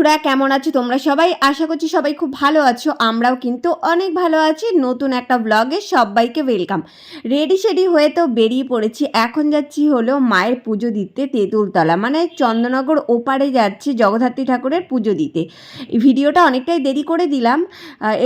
বন্ধুরা, কেমন আছো তোমরা সবাই? আশা করছি সবাই খুব ভালো আছো। আমরাও কিন্তু অনেক ভালো আছি। নতুন একটা ব্লগে সবাইকে ওয়েলকাম রেডি শেডি হয়ে তো বেরিয়ে পড়েছি। এখন যাচ্ছি হলো মায়ের পুজো দিতে তেঁতুলতলা। মানে চন্দ্রনগর ওপারে যাচ্ছি জগদ্ধাত্রী ঠাকুরের পুজো দিতে। ভিডিওটা অনেকটাই দেরি করে দিলাম।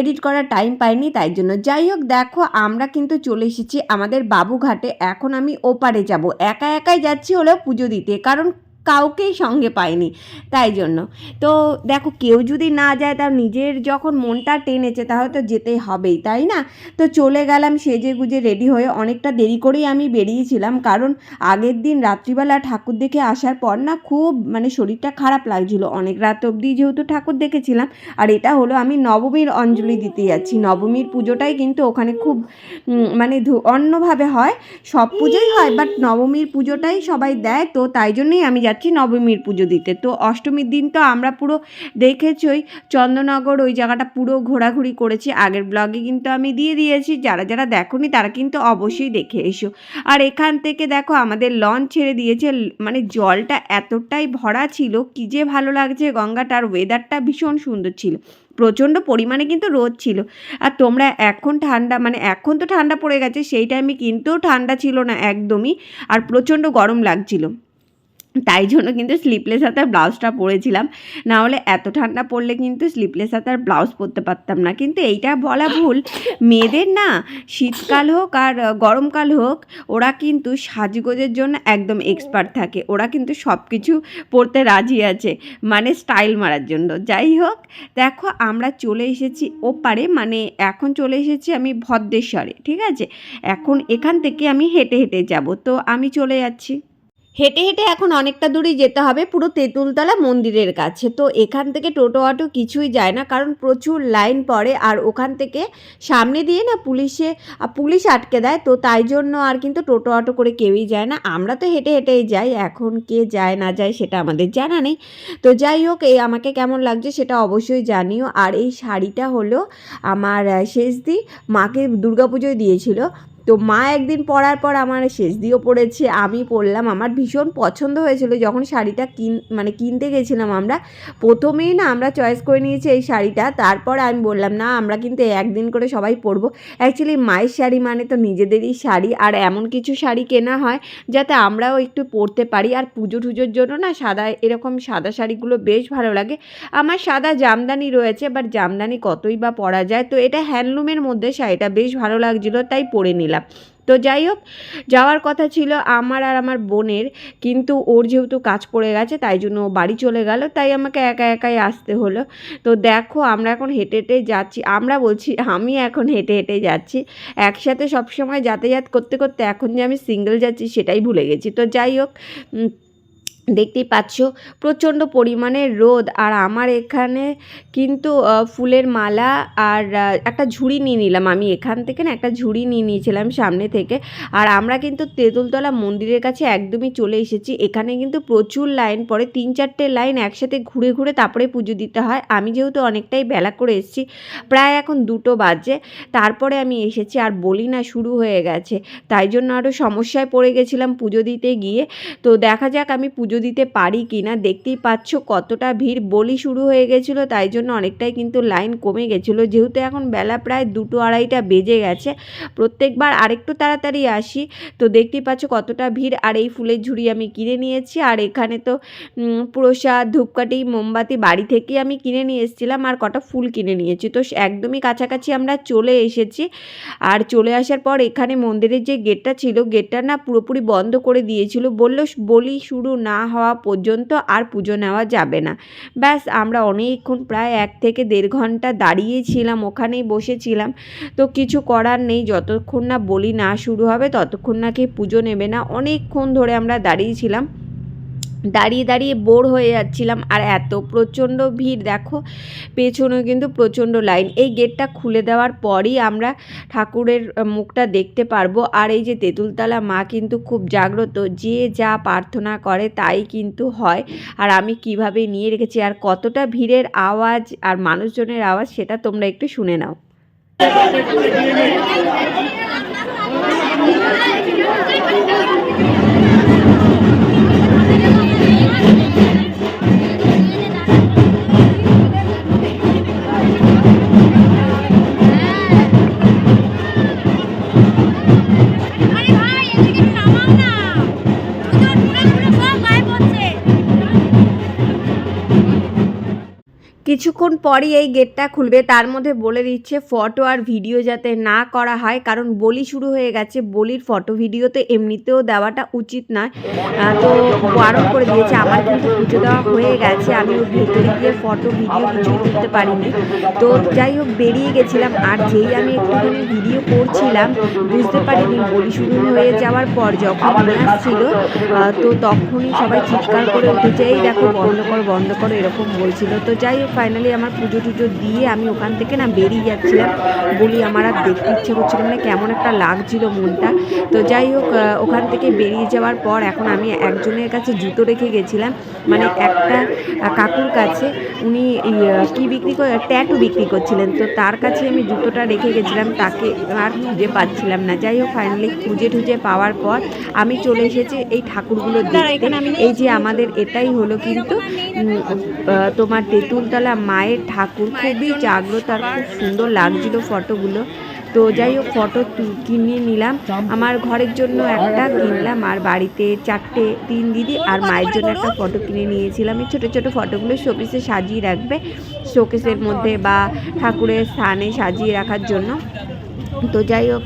এডিট করার টাইম পাইনি, তাই জন্য। যাই হোক, দেখো, আমরা কিন্তু চলে এসেছি আমাদের বাবুঘাটে। এখন আমি ওপারে যাব। একা একাই যাচ্ছি হলো পুজো দিতে। কারণ কাউকেই সঙ্গে পাইনি তাই জন্য। তো দেখো, কেউ যদি না যায়, তার নিজের যখন মনটা টেনেছে, তাহলে তো যেতেই হবেই, তাই না? তো চলে গেলাম সেজে গুজে রেডি হয়ে। অনেকটা দেরি করেই আমি বেরিয়েছিলাম, কারণ আগের দিন রাত্রিবেলা ঠাকুর দেখে আসার পর না খুব মানে শরীরটা খারাপ লাগছিল। অনেক রাত অবধি যেহেতু ঠাকুর দেখেছিলাম, আর এটা হলো আমি নবমীর অঞ্জলি দিতে যাচ্ছি। নবমীর পুজোটাই কিন্তু ওখানে খুব মানে অন্যভাবে হয়। সব পুজোই হয়, বাট নবমীর পুজোটাই সবাই দেয়, তো তাই জন্যই আমি যাচ্ছি। নবমীর পুজো দিতে। তো অষ্টমীর দিন তো আমরা পুরো দেখেছই চন্দ্রনগর ওই জায়গাটা পুরো ঘোরাঘুরি করেছি। আগের ব্লগে কিন্তু আমি দিয়ে দিয়েছি, যারা যারা দেখোনি তারা কিন্তু অবশ্যই দেখে এসো। আর এখান থেকে দেখো আমাদের লঞ্চ ছেড়ে দিয়েছে মানে জলটা এতটাই ভরা ছিল, কি যে ভালো লাগছে গঙ্গাটার ওয়েদারটা ভীষণ সুন্দর ছিল। প্রচণ্ড পরিমাণে কিন্তু রোদ ছিল। আর তোমরা এখন ঠান্ডা মানে এখন তো ঠান্ডা পড়ে গেছে, সেই টাইমে কিন্তু ঠান্ডা ছিল না একদমই, আর প্রচণ্ড গরম লাগছিল। তাই জন্য কিন্তু স্লিপলেস হাতার ব্লাউজটা পরেছিলাম। না হলে এত ঠান্ডা পড়লে কিন্তু স্লিপলেস হাতার ব্লাউজ পরতে পারতাম না। কিন্তু এইটা বলা ভুল। মেয়েদের না শীতকাল হোক আর গরমকাল হোক, ওরা কিন্তু সাজগোজের জন্য একদম এক্সপার্ট থাকে। ওরা কিন্তু সব কিছু পরতে রাজি আছে মানে স্টাইল মারার জন্য। যাই হোক, দেখো আমরা চলে এসেছি ওপারে মানে এখন চলে এসেছি আমি ভদ্রেশ্বরে, ঠিক আছে? এখন এখান থেকে আমি হেঁটে হেঁটে যাব। তো আমি চলে যাচ্ছি। হেঁটে হেঁটে এখন অনেকটা দূরই যেতে হবে পুরো তেঁতুলতলা মন্দিরের কাছে। তো এখান থেকে টোটো অটো কিছুই যায় না কারণ প্রচুর লাইন পড়ে আর ওখান থেকে সামনে দিয়ে না পুলিশে পুলিশ আটকে দেয়। তো তাই জন্য আর কিন্তু টোটো অটো করে কেউই যায় না। আমরা তো হেঁটে হেঁটেই যাই এখন কে যায় না যায় সেটা আমাদের জানা নেই। তো যাই হোক এই আমাকে কেমন লাগছে সেটা অবশ্যই জানিও। আর এই শাড়িটা হলো আমার আহ, শেষদি মাকে দুর্গাপুজোয় দিয়েছিল। তো মা একদিন পরার পর আমার শেষ দিয়েও পড়েছে, আমি পরলাম আমার ভীষণ পছন্দ হয়েছিল যখন শাড়িটা কিন মানে কিনতে গেছিলাম আমরা। প্রথমেই না আমরা চয়েস করে নিয়েছি এই শাড়িটা, তারপর আমি বললাম, না, আমরা কিন্তু একদিন করে সবাই পরবো। অ্যাকচুয়ালি মায়ের শাড়ি মানে তো নিজেদেরই শাড়ি, আর এমন কিছু শাড়ি কেনা হয় যাতে আমরাও একটু পরতে পারি। আর পুজো টুজোর জন্য না সাদা, এরকম সাদা শাড়িগুলো বেশ ভালো লাগে। আমার সাদা জামদানি রয়েছে বাট জামদানি কতই বা পরা যায়? তো এটা হ্যান্ডলুমের মধ্যে শাড়িটা বেশ ভালো লাগছিল, তাই পরে নিলাম। তো যাই হোক, যাওয়ার কথা ছিল আমার আর আমার বোনের, কিন্তু ওর যেহেতু কাজ পড়ে গেছে, তাই জন্য ও বাড়ি চলে গেল, তাই আমাকে একা একাই আসতে হলো। তো দেখো, আমরা এখন হেঁটে হেঁটে যাচ্ছি। আমরা বলছি, আমি এখন হেঁটে হেঁটে যাচ্ছি। একসাথে সবসময় যাতায়াত করতে করতে এখন যে আমি সিঙ্গেল যাচ্ছি, সেটাই ভুলে গেছি। তো যাই হোক দেখতেই পাচ্ছ প্রচণ্ড পরিমাণে রোদ। আর আমার এখানে কিন্তু ফুলের মালা আর একটা ঝুড়ি নিয়ে নিলাম। আমি এখান থেকে না একটা ঝুড়ি নিয়ে নিয়েছিলাম সামনে থেকে। আর আমরা কিন্তু তেঁতুলতলা মন্দিরের কাছে একদমই চলে এসেছি। এখানে কিন্তু প্রচুর লাইন পড়ে, তিন চারটে লাইন একসাথে ঘুরে ঘুরে তারপরে পুজো দিতে হয়। আমি যেহেতু অনেকটাই বেলা করে এসেছি, প্রায় এখন দুটো বাজে, তারপরে আমি এসেছি আর বলি না শুরু হয়ে গেছে। তাই জন্য আরও সমস্যায় পড়ে গেছিলাম পুজো দিতে গিয়ে। তো দেখা যাক আমি পুজো দিতে পারি কি না, দেখতেই পাচ্ছ কতটা ভিড়। বলি শুরু হয়ে গেছিল, তাই জন্য অনেকটাই কিন্তু লাইন কমে গেছিল। যেহেতু এখন বেলা প্রায় দুটো আড়াইটা বেজে গেছে, প্রত্যেকবার আরেকটু তাড়াতাড়ি আসি। তো দেখতেই পাচ্ছ কতটা ভিড়, আর এই ফুলের ঝুড়ি আমি কিনে নিয়েছি। আর এখানে তো প্রসাদ, ধূপকাঠি, মোমবাতি বাড়ি থেকেই আমি কিনে নিয়ে এসেছিলাম, আর কটা ফুল কিনে নিয়েছি। তো একদমই কাছাকাছি আমরা চলে এসেছি। আর চলে আসার পর এখানে মন্দিরের যে গেটটা ছিল, গেটটা না পুরোপুরি বন্ধ করে দিয়েছিল। বলল, বলি শুরু না হওয়া পর্যন্ত আর পুজো নেওয়া যাবে না। ব্যাস, আমরা অনেকক্ষণ প্রায় এক থেকে দেড় ঘণ্টা দাঁড়িয়েছিলাম, ওখানেই বসেছিলাম। তো কিছু করার নেই, যতক্ষণ না বলি না শুরু হবে, ততক্ষণ নাকি পুজো নেবে না। অনেকক্ষণ ধরে আমরা দাঁড়িয়েছিলাম। দাঁড়িয়ে দাঁড়িয়ে বোর হয়ে যাচ্ছিলাম। আর এত প্রচণ্ড ভিড়, দেখো, পেছনেও কিন্তু প্রচণ্ড লাইন। এই গেটটা খুলে দেওয়ার পরই আমরা ঠাকুরের মুখটা দেখতে পারব। আর এই যে তেঁতুলতলা মা কিন্তু খুব জাগ্রত, যে যা প্রার্থনা করে তাই কিন্তু হয়। আর আমি কীভাবে নিয়ে রেখেছি, আর কতটা ভিড়ের আওয়াজ আর মানুষজনের আওয়াজ, সেটা তোমরা একটু শুনে নাও। কিছুক্ষণ পরই এই গেটটা খুলবে। তার মধ্যে বলে দিচ্ছে, ফটো আর ভিডিও যাতে না করা হয়, কারণ বলি শুরু হয়ে গেছে। বলির ফটো, ভিডিও তো এমনিতেও দেওয়াটা উচিত নয়। তো বারণ করে দিয়েছে, আমার কিন্তু পুজো দেওয়া হয়ে গেছে। আমি ওর ভেতরে গিয়ে ফটো, ভিডিও কিছুই তুলতে পারিনি। তো যাই হোক, বেরিয়ে গেছিলাম। আর যেই আমি একটুখানি ভিডিও করছিলাম, বুঝতে পারিনি বলি শুরু হয়ে যাওয়ার পর যখন নিয়ে আসছিল তো তখনই সবাই চিৎকার করে উঠেছে, এই দেখো, বন্ধ করো বন্ধ করো, এরকম বলছিল। তো যাই হোক ফাইনালি আমার পুজো টুজো দিয়ে আমি ওখান থেকে না বেরিয়ে যাচ্ছিলাম। বলি আমার আর দেখতে ইচ্ছে করছিল মানে কেমন একটা লাগছিল মনটা। তো যাই হোক ওখান থেকে বেরিয়ে যাওয়ার পর এখন আমি একজনের কাছে জুতো রেখে গেছিলাম। মানে একটা কাকুর কাছে। উনি কি বিক্রি করে ট্যাটু বিক্রি করছিলেন। তো তার কাছে আমি জুতোটা রেখে গেছিলাম তাকে আর খুঁজে পাচ্ছিলাম না। যাই হোক ফাইনালি খুঁজে টুজে পাওয়ার পর আমি চলে এসেছি এই ঠাকুরগুলো দেখতে। এই যে আমাদের এটাই হলো কিন্তু তোমার তেঁতুলতলা মায়ের ঠাকুর খুবই জাগ্রত আর খুব সুন্দর লাগছিল ফটোগুলো। তো যাই হোক ফটো কিনে নিলাম। আমার ঘরের জন্য একটা কিনলাম আর বাড়িতে চারটে তিন দিদি আর মায়ের জন্য একটা ফটো কিনে নিয়েছিলাম। এই ছোটো ছোটো ফটোগুলো শোকেসে সাজিয়ে রাখবে শোকেসের মধ্যে বা ঠাকুরের স্থানে সাজিয়ে রাখার জন্য। তো যাই হোক,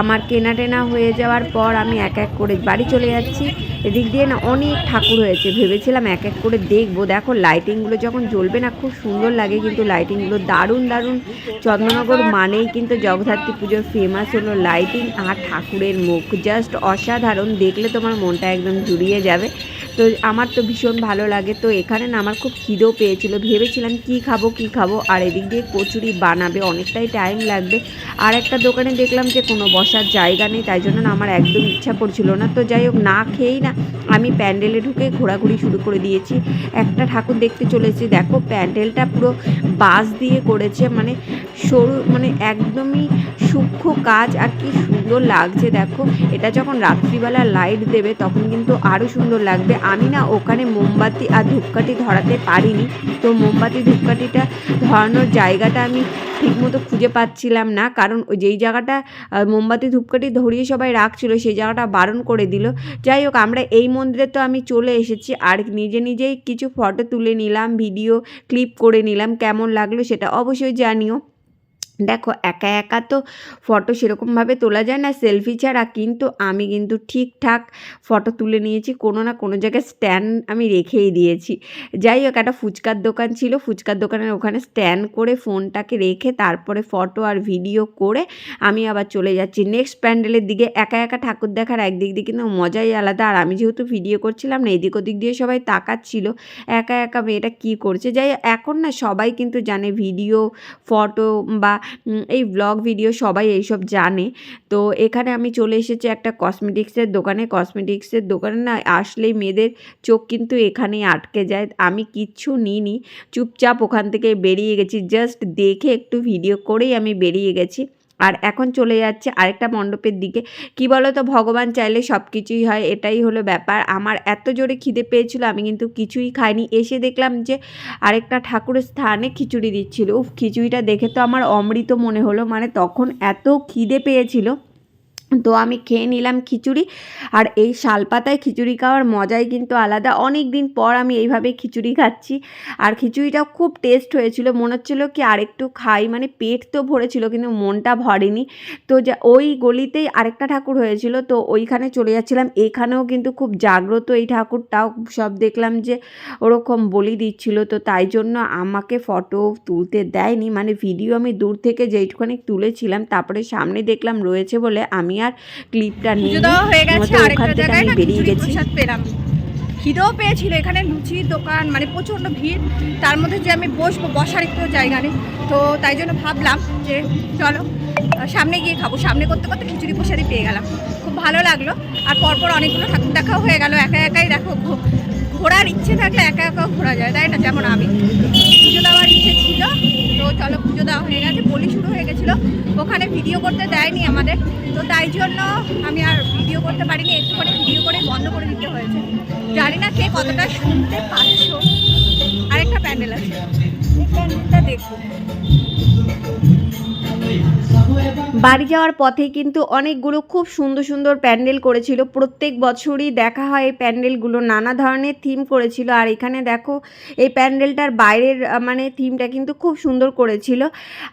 আমার কেনা টেনা হয়ে যাওয়ার পর আমি এক এক করে বাড়ি চলে যাচ্ছি। এদিক দিয়ে না অনেক ঠাকুর হয়েছে, ভেবেছিলাম এক এক করে দেখব। দেখো লাইটিংগুলো যখন জ্বলবে না, খুব সুন্দর লাগে কিন্তু লাইটিংগুলো দারুণ দারুণ। চন্দ্রনগর মানেই কিন্তু জগদ্ধাত্রী পুজোর ফেমাস হলো লাইটিং আর ঠাকুরের মুখ। জাস্ট অসাধারণ, দেখলে তোমার মনটা একদম জুড়িয়ে যাবে। তো আমার তো ভীষণ ভালো লাগে। তো এখানে না আমার খুব খিদেও পেয়েছিল। ভেবেছিলাম কি খাব কি খাব? আর এদিক দিয়ে কচুরি বানাবে, অনেকটাই টাইম লাগবে। আর একটা দোকানে দেখলাম যে কোনো বসার জায়গা নেই, তাই জন্য না আমার একদম ইচ্ছা করছিল না। তো যাই হোক, না খেয়েই না আমি প্যান্ডেলে ঢুকে ঘোরাঘুরি শুরু করে দিয়েছি। একটা ঠাকুর দেখতে চলেছি দেখো, প্যান্ডেলটা পুরো বাঁশ দিয়ে করেছে। মানে সরু মানে একদমই সূক্ষ্ম কাজ আর কি সুন্দর লাগছে, দেখো। এটা যখন রাত্রিবেলা লাইট দেবে, তখন কিন্তু আরও সুন্দর লাগবে। আমি না ওখানে মোমবাতি আর ধূপকাঠি ধরাতে পারিনি। তো মোমবাতি, ধূপকাঠিটা ধরানোর জায়গাটা আমি ঠিকমতো খুঁজে পাচ্ছিলাম না। কারণ যেই জায়গাটা মোমবাতি, ধূপকাঠি ধরিয়ে সবাই রাখছিল, সেই জায়গাটা বারণ করে দিল। যাই হোক, আমরা এই মন্দিরে তো আমি চলে এসেছি। আর নিজে নিজেই কিছু ফটো তুলে নিলাম ভিডিও ক্লিপ করে নিলাম, কেমন লাগল সেটা অবশ্যই জানিও। দেখো, একা একা তো ফটো সেরকমভাবে তোলা যায় না সেলফি ছাড়া কিন্তু আমি কিন্তু ঠিকঠাক ফটো তুলে নিয়েছি, কোনো না কোনো জায়গায় স্ট্যান্ড আমি রেখেই দিয়েছি। যাই হোক, একটা ফুচকার দোকান ছিল, ফুচকার দোকানের ওখানে স্ট্যান্ড করে ফোনটাকে রেখে তারপরে ফটো আর ভিডিও করে আমি আবার চলে যাচ্ছি। নেক্সট প্যান্ডেলের দিকে একা একা ঠাকুর দেখার একদিক দিয়ে কিন্তু মজাই আলাদা। আর আমি যেহেতু ভিডিও করছিলাম না, এদিক ওদিক দিয়ে সবাই তাকাচ্ছিল, একা একা মেয়েটা কী করছে? যাই এখন না সবাই কিন্তু জানে ভিডিও ফটো বা এই ব্লগ ভিডিও সবাই এইসব জানে। তো এখানে আমি চলে এসেছি একটা কসমেটিক্সের দোকানে। কসমেটিক্সের দোকানে না আসলেই মেয়েদের চোখ কিন্তু এখানেই আটকে যায়। আমি কিচ্ছু নিইনি। চুপচাপ ওখান থেকে বেরিয়ে গেছি। জাস্ট দেখে একটু ভিডিও করেই আমি বেরিয়ে গেছি। আর এখন চলে যাচ্ছে আরেকটা মণ্ডপের দিকে। কি বলো তো ভগবান চাইলে সব কিছুই হয়, এটাই হলো ব্যাপার। আমার এত জোরে খিদে পেয়েছিল, আমি কিন্তু কিছুই খাইনি। এসে দেখলাম যে আরেকটা ঠাকুরের স্থানে খিচুড়ি দিচ্ছিল। উফ, খিচুড়িটা দেখে তো আমার অমৃত মনে হলো। মানে তখন এত খিদে পেয়েছিল। তো আমি খেয়ে নিলাম খিচুড়ি। আর এই শালপাতায় খিচুড়ি খাওয়ার মজাই কিন্তু আলাদা। অনেক দিন পর আমি এইভাবে খিচুড়ি খাচ্ছি। আর খিচুড়িটাও খুব টেস্ট হয়েছিল। মনে হচ্ছিল কি আরেকটু খাই। মানে পেট তো ভরেছিল, কিন্তু মনটা ভরেনি। তো যা, ওই গলিতেই আরেকটা ঠাকুর হয়েছিল। তো ওইখানে চলে যাচ্ছিলাম। এখানেও কিন্তু খুব জাগ্রত এই ঠাকুরটাও। সব দেখলাম যে ওরকম বলি দিচ্ছিল। তো তাই জন্য আমাকে ফটো তুলতে দেয়নি। মানে ভিডিও আমি দূর থেকে যেইটুখানি তুলেছিলাম, তারপরে সামনে দেখলাম রয়েছে বলে আমি আর ক্লিপটা নিয়ে হয়ে গেছে আরেকটা জায়গায় আমি না বেরিয়ে গেছি। পেলাম। খিদেও পেয়েছিল এখানে লুচির দোকান মানে প্রচণ্ড ভিড়। তার মধ্যে যে আমি বসবো বসার একটু জায়গা নেই। তো তাই জন্য ভাবলাম যে চলো সামনে গিয়ে খাব। সামনে করতে করতে খিচুড়ি প্রসাদই পেয়ে গেলাম। খুব ভালো লাগল। আর পরপর অনেকগুলো ঠাকুর দেখাও হয়ে গেল। একা একাই দেখো ঘোরার ইচ্ছে থাকলে একা একা ঘোরা যায় তাই না? যেমন আমি। পুজো দেওয়ার ইচ্ছে ছিল। চলো পুজো দেওয়া হয়ে গেছে, বলি শুরু হয়ে গেছিল। ওখানে ভিডিও করতে দেয়নি আমাদের। তো তাই জন্য আমি আর ভিডিও করতে পারিনি একটু করে ভিডিও করে বন্ধ করে দিতে হয়েছে। জানি না কে কতটা শুনতে পাচ্ছ। আরেকটা প্যান্ডেল আছে। এই প্যান্ডেলটা বাড়ি যাওয়ার পথে কিন্তু অনেকগুলো খুব সুন্দর সুন্দর প্যান্ডেল করেছিল। প্রত্যেক বছরই দেখা হয় এই প্যান্ডেলগুলো। নানা ধরনের থিম করেছিল। আর এখানে দেখো, এই প্যান্ডেলটার বাইরের মানে থিমটা কিন্তু খুব সুন্দর করেছিল।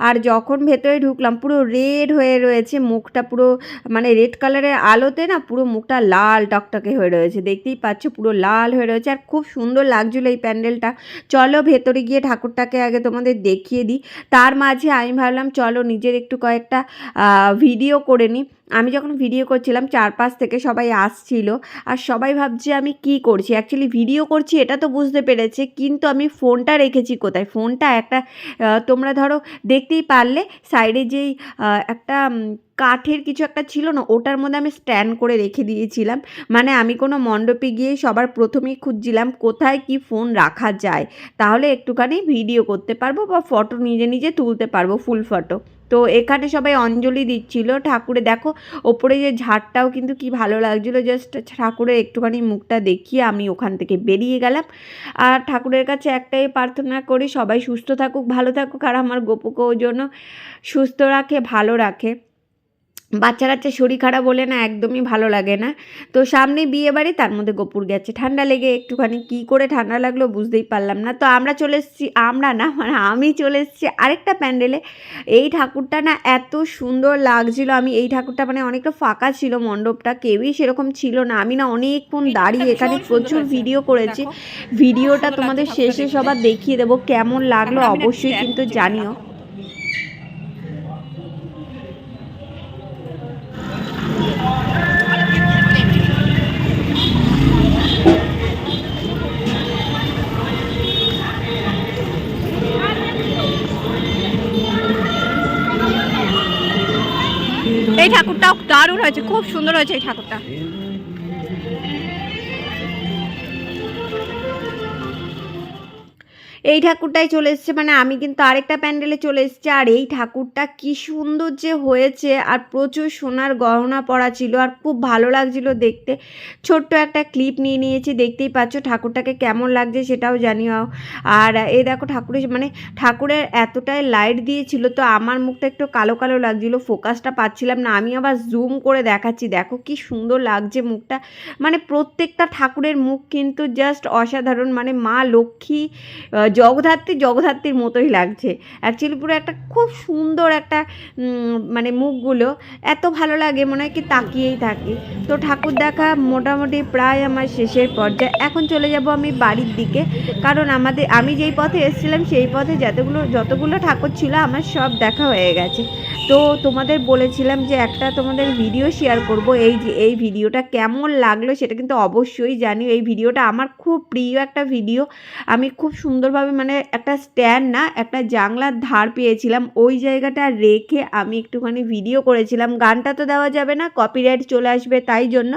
আর যখন ভেতরে ঢুকলাম, পুরো রেড হয়ে রয়েছে। মুখটা পুরো মানে রেড কালারের আলোতে না পুরো মুখটা লাল টকটকে হয়ে রয়েছে। দেখতেই পাচ্ছ, পুরো লাল হয়ে রয়েছে। আর খুব সুন্দর লাগছিল এই প্যান্ডেলটা। চলো ভেতরে গিয়ে ঠাকুরটাকে আগে তোমাদের দেখিয়ে দিই। তার মাঝে আমি ভাবলাম, চলো নিজের একটু কয়েকটা ভিডিও করে নিই। আমি যখন ভিডিও করছিলাম, চারপাশ থেকে সবাই আসছিল আর সবাই ভাবছে আমি কি করছি। অ্যাকচুয়ালি ভিডিও করছি এটা তো বুঝতে পেরেছে, কিন্তু আমি ফোনটা রেখেছি কোথায়? ফোনটা একটা তোমরা ধরো দেখতেই পারলে সাইডে যেই একটা কাঠের কিছু একটা ছিল না, ওটার মধ্যে আমি স্ট্যান্ড করে রেখে দিয়েছিলাম। মানে আমি কোনো মণ্ডপে গিয়ে সবার প্রথমেই খুঁজছিলাম কোথায় কি ফোন রাখা যায়। তাহলে একটুখানি ভিডিও করতে পারব বা ফটো নিজে নিজে তুলতে পারব ফুল ফটো তো এখানে সবাই অঞ্জলি দিচ্ছিল, ঠাকুরে দেখো, ওপরে যে ঝাড়টাও কিন্তু কি ভালো লাগছিল জাস্ট ঠাকুরের একটুখানি মুখটা দেখিয়ে আমি ওখান থেকে বেরিয়ে গেলাম। আর ঠাকুরের কাছে একটাই প্রার্থনা করি, সবাই সুস্থ থাকুক, ভালো থাকুক, আর আমার গোপুকেও জন্য সুস্থ রাখে, ভালো রাখে। বাচ্চা কাচ্চা শরীর খারাপ বলে না একদমই ভালো লাগে না। তো সামনে বিয়ে বাড়ি তার মধ্যে গোপুর গেছে। ঠান্ডা লেগে একটুখানি কি করে ঠান্ডা লাগল বুঝতেই পারলাম না। তো আমরা চলে এসেছি আমরা না মানে আমি চলে এসেছি আরেকটা প্যান্ডেলে। এই ঠাকুরটা না এত সুন্দর লাগছিল। আমি এই ঠাকুরটা মানে অনেকটা ফাঁকা ছিল মণ্ডপটা কেউই সেরকম ছিল না। আমি না অনেকক্ষণ দাঁড়িয়ে এখানে প্রচুর ভিডিও করেছি। ভিডিওটা তোমাদের শেষে সবার দেখিয়ে দেবো কেমন লাগল অবশ্যই কিন্তু জানিও। এই ঠাকুরটাও দারুণ হয়েছে খুব সুন্দর হয়েছে এই ঠাকুরটা। এই ঠাকুরটাই চলে এসছে। মানে আমি কিন্তু আরেকটা প্যান্ডেলে চলে এসেছি আর এই ঠাকুরটা কি সুন্দর যে হয়েছে আর প্রচুর সোনার গহনা পরা ছিল আর খুব ভালো লাগছিল দেখতে। ছোট্ট একটা ক্লিপ নিয়ে নিয়েছি, দেখতেই পাচ্ছ ঠাকুরটাকে কেমন লাগছে সেটাও জানিও। আর এই দেখো ঠাকুরের মানে ঠাকুরের এতটাই লাইট দিয়েছিল তো আমার মুখটা একটু কালো কালো লাগছিল ফোকাসটা পাচ্ছিলাম না। আমি আবার জুম করে দেখাচ্ছি, দেখো কি সুন্দর লাগছে মুখটা। মানে প্রত্যেকটা ঠাকুরের মুখ কিন্তু জাস্ট অসাধারণ। মানে মা লক্ষ্মী আহ, জগদ্ধাত্রী জগদ্ধাত্রীর মতোই লাগছে। অ্যাকচুয়ালি পুরো একটা খুব সুন্দর একটা মানে মুখগুলো এত ভালো লাগে মনে হয় কি তাকিয়েই থাকি। তো ঠাকুর দেখা মোটামুটি প্রায় আমার শেষের পর্যায়ে। এখন চলে যাব আমি বাড়ির দিকে। কারণ আমাদের আমি যেই পথে এসেছিলাম সেই পথে যতগুলো যতগুলো ঠাকুর ছিল আমার সব দেখা হয়ে গেছে। তো তোমাদের বলেছিলাম যে একটা তোমাদের ভিডিও শেয়ার করব। এই যে এই ভিডিওটা কেমন লাগল সেটা কিন্তু অবশ্যই জানিও। এই ভিডিওটা আমার খুব প্রিয় একটা ভিডিও আমি খুব সুন্দরভাবে মানে একটা স্ট্যান্ড না, একটা জাংলার ধার পেয়েছিলাম। ওই জায়গাটা রেখে আমি একটুখানি ভিডিও করেছিলাম। গানটা তো দেওয়া যাবে না কপিরাইট চলে আসবে তাই জন্য।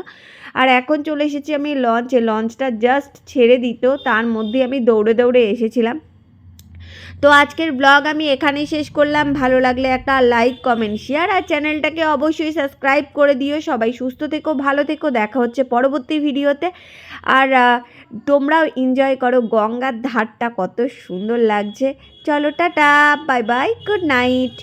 আর এখন চলে এসেছি আমি লঞ্চে লঞ্চটা জাস্ট ছেড়ে দিত তার মধ্যে আমি দৌড়ে দৌড়ে এসেছিলাম। তো আজকের ব্লগ আমি এখানেই শেষ করলাম। ভালো লাগলে একটা লাইক কমেন্ট শেয়ার আর চ্যানেলটাকে অবশ্যই সাবস্ক্রাইব করে দিও। সবাই সুস্থ থেকো, ভালো থেকো। দেখা হচ্ছে পরবর্তী ভিডিওতে। আর তোমরাও এনজয় করো। গঙ্গার ধারটা কত সুন্দর লাগছে। চলো, tata bye bye good night